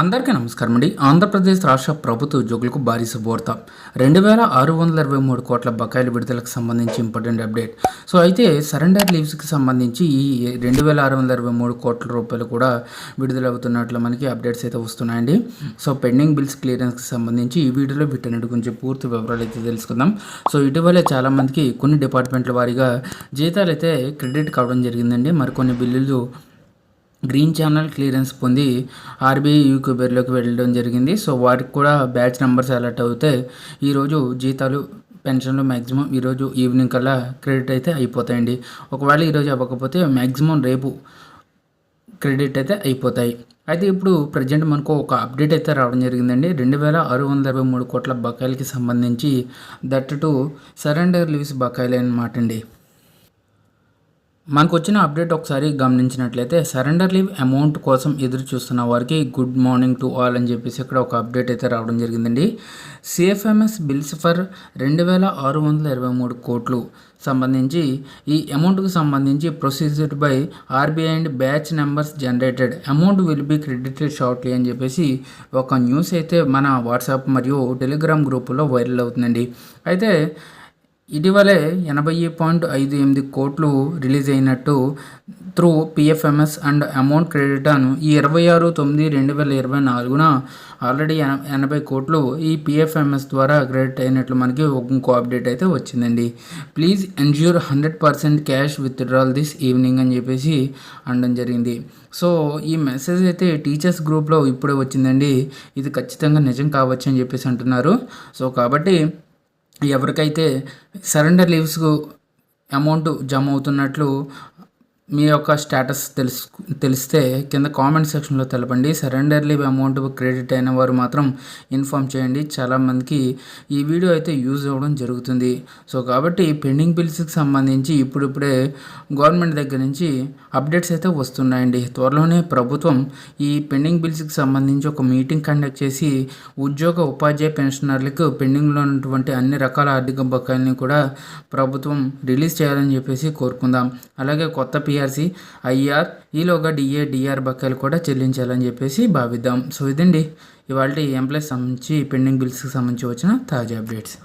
అందరికీ నమస్కారం అండి. ఆంధ్రప్రదేశ్ రాష్ట్ర ప్రభుత్వ ఉద్యోగులకు భారీ శుభవార్త. రెండు వేల ఆరు వందల ఇరవై మూడు కోట్ల బకాయిల విడుదలకు సంబంధించి ఇంపార్టెంట్ అప్డేట్. సో అయితే సరెండర్ లీవ్స్కి సంబంధించి ఈ రెండు వేల ఆరు వందల ఇరవై మూడు కోట్ల రూపాయలు కూడా విడుదలవుతున్నట్లు మనకి అప్డేట్స్ అయితే వస్తున్నాయండి. సో పెండింగ్ బిల్స్ క్లియరెన్స్కి సంబంధించి ఈ వీడియోలో వీటన్నిటి గురించి పూర్తి వివరాలు అయితే తెలుసుకుందాం. సో ఇటీవలే చాలామందికి కొన్ని డిపార్ట్మెంట్ల వారీగా జీతాలు అయితే క్రెడిట్ కావడం జరిగిందండి. మరికొన్ని బిల్లులు గ్రీన్ ఛానల్ క్లియరెన్స్ పొంది ఆర్బీఐ యూక్యూబర్లోకి వెళ్ళడం జరిగింది. సో వారికి కూడా బ్యాచ్ నెంబర్స్ అలర్ట్ అవుతే ఈరోజు జీతాలు పెన్షన్లు మ్యాక్సిమం ఈరోజు ఈవినింగ్ కల్లా క్రెడిట్ అయితే అయిపోతాయండి. ఒకవేళ ఈరోజు అవ్వకపోతే మ్యాక్సిమం రేపు క్రెడిట్ అయితే అయిపోతాయి. అయితే ఇప్పుడు ప్రజెంట్ మనకు ఒక అప్డేట్ అయితే రావడం జరిగిందండి. రెండు వేల ఆరు వందల ఇరవై మూడు కోట్ల బకాయిలకి సంబంధించి దట్ టు సరెండర్ లీవ్స్ బకాయిలు అనమాట అండి. మనకు వచ్చిన అప్డేట్ ఒకసారి గమనించినట్లయితే సరెండర్ లీవ్ అమౌంట్ కోసం ఎదురు చూస్తున్న వారికి గుడ్ మార్నింగ్ టు ఆల్ అని చెప్పేసి ఇక్కడ ఒక అప్డేట్ అయితే రావడం జరిగిందండి. సిఎఫ్ఎంఎస్ బిల్స్ ఫర్ రెండు వేల ఆరు వందల ఇరవై మూడు కోట్లు సంబంధించి ఈ అమౌంట్కి సంబంధించి processed by RBI and batch numbers generated amount will be credited shortly అని చెప్పేసి ఒక న్యూస్ అయితే మన వాట్సాప్ మరియు టెలిగ్రామ్ గ్రూపులో వైరల్ అవుతుందండి. అయితే ఇటీవలే ఎనభై పాయింట్ ఐదు ఎనిమిది కోట్లు రిలీజ్ అయినట్టు through PFMS and amount credit అను ఈ ఇరవై ఆరు తొమ్మిది రెండు వేల ఇరవై నాలుగున ఆల్రెడీ ఎన ఎనభై కోట్లు ఈ పిఎఫ్ఎంఎస్ ద్వారా క్రెడిట్ అయినట్లు మనకి ఇంకో అప్డేట్ అయితే వచ్చిందండి. Please ensure hundred percent cash withdrawal this evening అని చెప్పేసి అనడం జరిగింది. సో ఈ మెసేజ్ అయితే టీచర్స్ గ్రూప్లో ఇప్పుడే వచ్చిందండి. ఇది ఖచ్చితంగా నిజం కావచ్చు అని చెప్పేసి అంటున్నారు. సో కాబట్టి ఎవరికైతే సరెండర్ లీవ్స్కు అమౌంట్ జమ అవుతున్నట్లు మీ యొక్క స్టేటస్ తెలుసు తెలిస్తే కింద కామెంట్ సెక్షన్లో తెలపండి. సరెండర్ లీవ్ అమౌంట్ క్రెడిట్ అయిన వారు మాత్రం ఇన్ఫామ్ చేయండి. చాలామందికి ఈ వీడియో అయితే యూజ్ అవ్వడం జరుగుతుంది. సో కాబట్టి పెండింగ్ బిల్స్కి సంబంధించి ఇప్పుడిప్పుడే గవర్నమెంట్ దగ్గర నుంచి అప్డేట్స్ అయితే వస్తున్నాయండి. త్వరలోనే ప్రభుత్వం ఈ పెండింగ్ బిల్స్కి సంబంధించి ఒక మీటింగ్ కండక్ట్ చేసి ఉద్యోగ ఉపాధ్యాయ పెన్షనర్లకు పెండింగ్లో ఉన్నటువంటి అన్ని రకాల ఆర్థిక బకాయిల్ని కూడా ప్రభుత్వం రిలీజ్ చేయాలని చెప్పేసి కోరుకుందాం. అలాగే కొత్త పిఆర్సీ ఐఆర్ ఈలోగా డిఏ డిఆర్ బకాయిలు కూడా చెల్లించాలని చెప్పేసి భావిద్దాం. సో ఇదండి. ఇవాళ ఎంప్లాయీస్ సంబంధించి పెండింగ్ బిల్స్కి సంబంధించి వచ్చిన తాజా అప్డేట్స్